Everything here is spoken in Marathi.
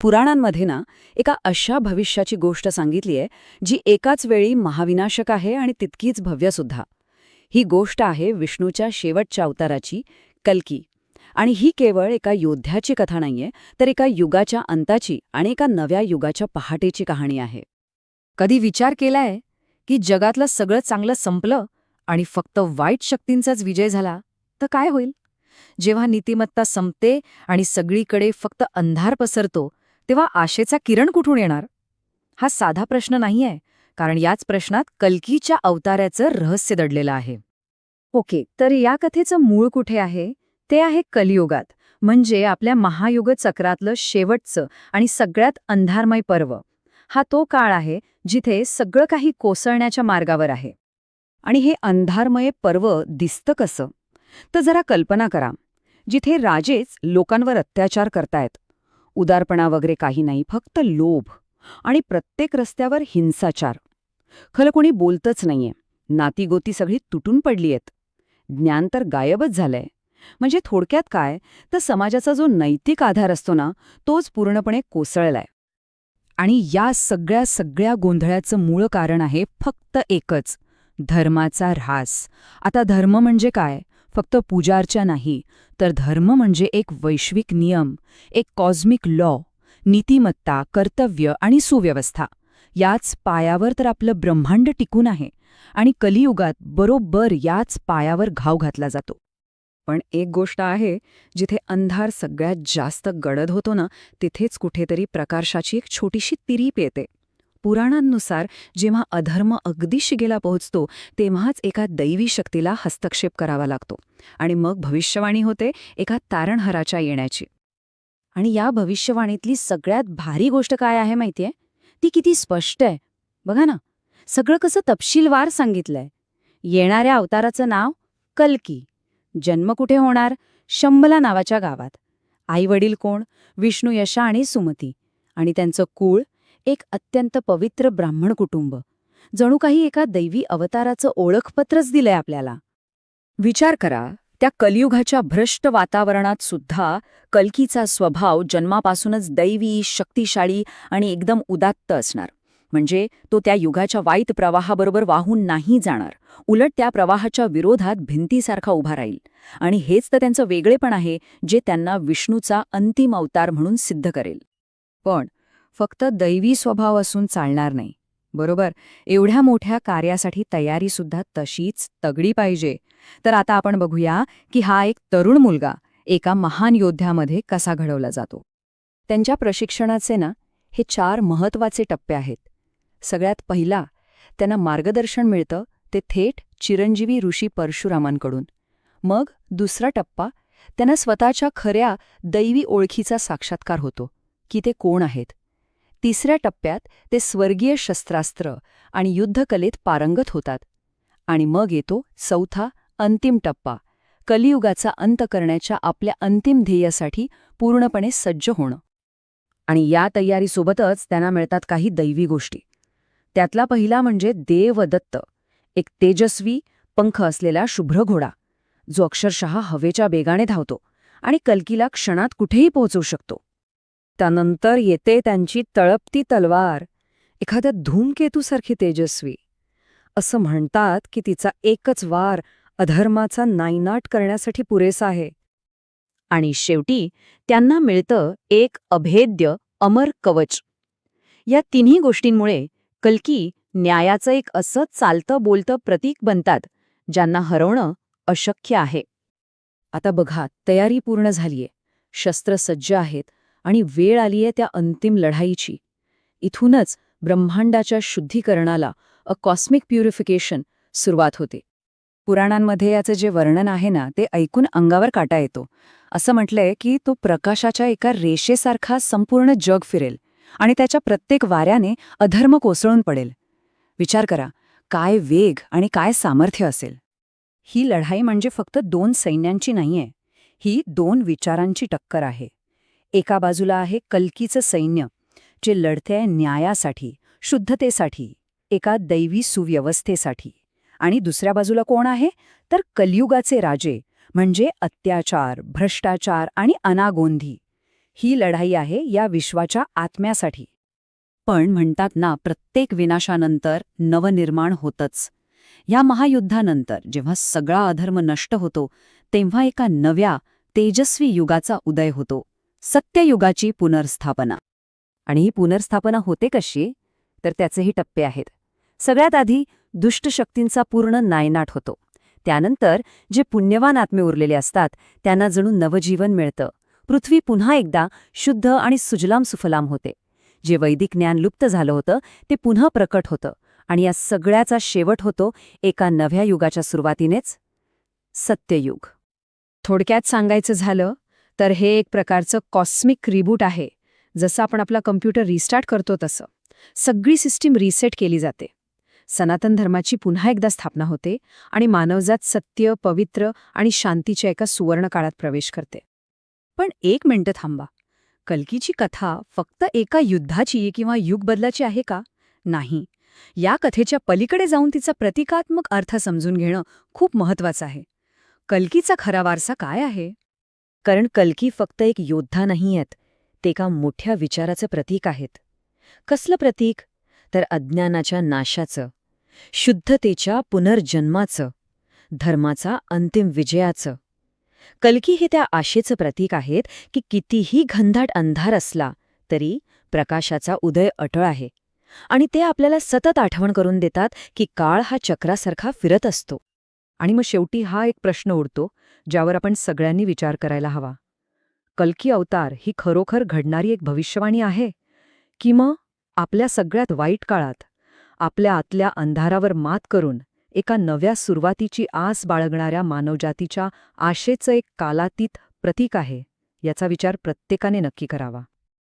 पुराणांमध्ये ना एका अशा भविष्याची गोष्ट सांगितली आहे जी एकाच वेळी महाविनाशक आहे आणि तितकीच भव्यसुद्धा ही गोष्ट आहे विष्णूच्या शेवटच्या अवताराची कल्की. आणि ही केवळ एका योद्ध्याची कथा नाहीये तर एका युगाच्या अंताची आणि एका नव्या युगाच्या पहाटेची कहाणी आहे. कधी विचार केलाय की जगातलं सगळं चांगलं संपलं आणि फक्त वाईट शक्तींचाच विजय झाला तर काय होईल? जेव्हा नीतिमत्ता संपते आणि सगळीकडे फक्त अंधार पसरतो तेव्हा आशेचा किरण कुठून येणार? हा साधा प्रश्न नाहीये कारण याच प्रश्नात कलकीच्या अवतार्याचं रहस्य दडलेलं आहे. ओके तर या कथेचं मूळ कुठे आहे? ते आहे कलियुगात म्हणजे आपल्या महायुग चक्रातलं शेवटचं आणि सगळ्यात अंधारमय पर्व. हा तो काळ आहे जिथे सगळं काही कोसळण्याच्या मार्गावर आहे. आणि हे अंधारमय पर्व दिसतं कसं? तर जरा कल्पना करा जिथे राजेच लोकांवर अत्याचार करतायत. उदारपणा वगैरे काही नाही फक्त लोभ आणि प्रत्येक रस्त्यावर हिंसाचार. खरं कोणी बोलतच नाहीये. नातीगोती सगळी तुटून पडली आहेत. ज्ञान तर गायबच झालंय. म्हणजे थोडक्यात काय? तर समाजाचा जो नैतिक आधार असतो ना तोच पूर्णपणे कोसळलाय. आणि या सगळ्या सगळ्या गोंधळाचं मूळ कारण आहे फक्त एकच धर्माचा ऱ्हास. आता धर्म म्हणजे काय? फक्त पूजार्चा नाही तर धर्म म्हणजे एक वैश्विक नियम एक कॉस्मिक लॉ नीतिमत्ता कर्तव्य आणि सुव्यवस्था. याच पायावर तर आपलं ब्रह्मांड टिकून आहे आणि कलियुगात बरोबर याच पायावर घाव घातला जातो. पण एक गोष्ट आहे जिथे अंधार सगळ्यात जास्त गडद होतो ना तिथेच कुठेतरी प्रकाशाची एक छोटीशी तिरीप येते. पुराणांनुसार जेव्हा अधर्म अगदी शिगेला पोहोचतो तेव्हाच एका दैवी शक्तीला हस्तक्षेप करावा लागतो आणि मग भविष्यवाणी होते एका तारणहराच्या येण्याची. आणि या भविष्यवाणीतली सगळ्यात भारी गोष्ट काय आहे माहितीये? ती किती स्पष्ट आहे. बघा ना सगळं कसं तपशीलवार सांगितलंय. येणाऱ्या अवताराचं नाव कल्की. जन्म कुठे होणार? शंबला नावाच्या गावात. आईवडील कोण? विष्णू यशा आणि सुमती. आणि त्यांचं कुळ एक अत्यंत पवित्र ब्राह्मण कुटुंब. जणू काही एका दैवी अवताराचं ओळखपत्रच दिलंय आपल्याला. विचार करा त्या कलियुगाच्या भ्रष्ट वातावरणात सुद्धा कल्कीचा स्वभाव जन्मापासूनच दैवी शक्तिशाळी आणि एकदम उदात्त असणार. म्हणजे तो त्या युगाच्या वाईट प्रवाहाबरोबर वाहून नाही जाणार. उलट त्या प्रवाहाच्या विरोधात भिंतीसारखा उभा राहील. आणि हेच तर त्यांचं वेगळेपण आहे जे त्यांना विष्णूचा अंतिम अवतार म्हणून सिद्ध करेल. पण फक्त दैवी स्वभाव असून चालणार नाही. बरोबर? एवढ्या मोठ्या कार्यासाठी तयारीसुद्धा तशीच तगडी पाहिजे. तर आता आपण बघूया की हा एक तरुण मुलगा एका महान योद्ध्यामध्ये कसा घडवला जातो. त्यांच्या प्रशिक्षणाचे ना हे चार महत्त्वाचे टप्पे आहेत. सगळ्यात पहिला त्यांना मार्गदर्शन मिळतं ते थेट चिरंजीवी ऋषी परशुरामांकडून. मग दुसरा टप्पा त्यांना स्वतःच्या खऱ्या दैवी ओळखीचा साक्षात्कार होतो. की ते कोण आहेत? तिसऱ्या टप्प्यात ते स्वर्गीय शस्त्रास्त्र आणि युद्धकलेत पारंगत होतात. आणि मग येतो चौथा अंतिम टप्पा. कलियुगाचा अंत करण्याच्या आपल्या अंतिम ध्येयासाठी पूर्णपणे सज्ज होणं. आणि या तयारीसोबतच त्यांना मिळतात काही दैवी गोष्टी. त्यातला पहिला म्हणजे देवदत्त एक तेजस्वी पंख असलेला शुभ्र घोडा. जो अक्षरशः हवेच्या बेगाने धावतो आणि कल्कीला क्षणात कुठेही पोहोचवू शकतो. त्यानंतर येते त्यांची तळपती तलवार. एखाद्या धूमकेतूसारखी तेजस्वी. असं म्हणतात की तिचा एकच वार अधर्माचा नायनाट करण्यासाठी पुरेसा आहे. आणि शेवटी त्यांना मिळतं एक अभेद्य अमर कवच. या तिन्ही गोष्टींमुळे कल्की न्यायाचं एक असं चालतं बोलतं प्रतीक बनतात ज्यांना हरवणं अशक्य आहे. आता बघा तयारी पूर्ण झालीये. शस्त्र सज्ज आहेत आणि वेळ आलीये त्या अंतिम लढाईची. इथूनच ब्रह्मांडाच्या शुद्धीकरणाला अ कॉस्मिक प्युरिफिकेशन सुरुवात होते. पुराणांमध्ये याचं जे वर्णन आहे ना ते ऐकून अंगावर काटा येतो. असं म्हटलंय की तो प्रकाशाच्या एका रेषेसारखा संपूर्ण जग फिरेल आणि त्याच्या प्रत्येक वाऱ्याने अधर्म कोसळून पडेल. विचार करा काय वेग आणि काय सामर्थ्य असेल? ही लढाई म्हणजे फक्त दोन सैन्यांची नाहीये ही दोन विचारांची टक्कर आहे. एका बाजूला आहे कल्कीचं सैन्य जे लढते न्यायासाठी शुद्धतेसाठी एका दैवी सुव्यवस्थेसाठी. आणि दुसऱ्या बाजूला कोण आहे? तर कलियुगाचे राजे म्हणजे अत्याचार भ्रष्टाचार आणि अनागोंधी ही लढाई आहे या विश्वाच्या आत्म्यासाठी. पण म्हणतात ना प्रत्येक विनाशानंतर नवनिर्माण होतच. या महायुद्धानंतर जेव्हा सगळा अधर्म नष्ट होतो तेव्हा एका नव्या तेजस्वी युगाचा उदय होतो. सत्ययुगाची पुनर्स्थापना. आणि ही पुनर्स्थापना होते कशी? तर त्याचेही टप्पे आहेत. सगळ्यात आधी दुष्ट शक्तींचा पूर्ण नायनाट होतो. त्यानंतर जे पुण्यवान आत्मे उरलेले असतात त्यांना जणू नवजीवन मिळतं. पृथ्वी पुन्हा एकदा शुद्ध आणि सुजलाम सुफलाम होते. जे वैदिक ज्ञान लुप्त झालं होतं ते पुन्हा प्रकट होतं. आणि या सगळ्याचा शेवट होतो एका नव्या युगाच्या सुरुवातीनेच सत्ययुग. थोडक्यात सांगायचं झालं तर हे एक प्रकारचं कॉस्मिक रिबूट आहे. जसं आपण आपला कम्प्युटर रिस्टार्ट करतो तसं. सगळी सिस्टीम रिसेट केली जाते. सनातन धर्माची पुन्हा एकदा स्थापना होते आणि मानवजात सत्य पवित्र आणि शांतीच्या एका सुवर्ण काळात प्रवेश करते. पण एक मिनटं थांबा. कल्कीची कथा फक्त एका युद्धाची किंवा युग बदलाची आहे का? नाही. या कथेच्या पलीकडे जाऊन तिचा प्रतिकात्मक अर्थ समजून घेणं खूप महत्वाचं आहे. कल्कीचा खरा वारसा काय आहे? कारण कलकी फक्त एक योद्धा नाही आहेत ते एका मोठ्या विचाराचं प्रतीक आहेत. कसलं प्रतीक? तर अज्ञानाच्या नाशाचं शुद्धतेच्या पुनर्जन्माचं धर्माचा अंतिम विजयाचं. कल्की हे त्या आशेचं प्रतीक आहेत की कितीही घनदाट अंधार असला तरी प्रकाशाचा उदय अटळ आहे आणि ते आपल्याला सतत आठवण करून देतात की काळ हा चक्रासारखा फिरत असतो. आणि मग शेवटी हा एक प्रश्न उडतो ज्यावर आपण सगळ्यांनी विचार करायला हवा. कल्की अवतार ही खरोखर घडणारी एक भविष्यवाणी आहे? की मग आपल्या सगळ्यात वाईट काळात आपल्या आतल्या अंधारावर मात करून एका नव्या सुरुवातीची आस बाळगणाऱ्या मानवजातीच्या आशेचं एक कालातीत प्रतीक आहे याचा विचार प्रत्येकाने नक्की करावा.